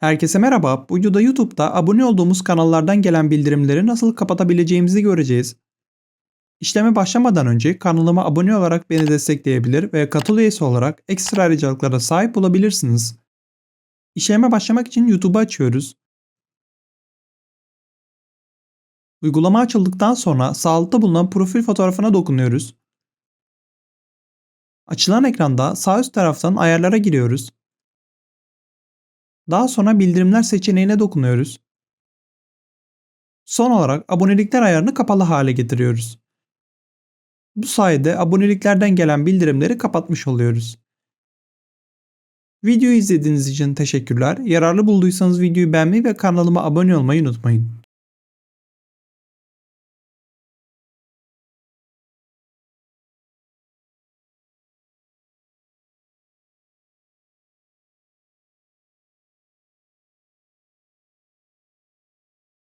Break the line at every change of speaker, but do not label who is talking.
Herkese merhaba. Bu videoda YouTube'da abone olduğumuz kanallardan gelen bildirimleri nasıl kapatabileceğimizi göreceğiz. İşleme başlamadan önce kanalıma abone olarak beni destekleyebilir ve katıl üyesi olarak ekstra ayrıcalıklara sahip olabilirsiniz. İşleme başlamak için YouTube'u açıyoruz. Uygulama açıldıktan sonra sağ altta bulunan profil fotoğrafına dokunuyoruz. Açılan ekranda sağ üst taraftan ayarlara giriyoruz. Daha sonra bildirimler seçeneğine dokunuyoruz. Son olarak abonelikler ayarını kapalı hale getiriyoruz. Bu sayede aboneliklerden gelen bildirimleri kapatmış oluyoruz. Videoyu izlediğiniz için teşekkürler. Yararlı bulduysanız videoyu beğenmeyi ve kanalıma abone olmayı unutmayın.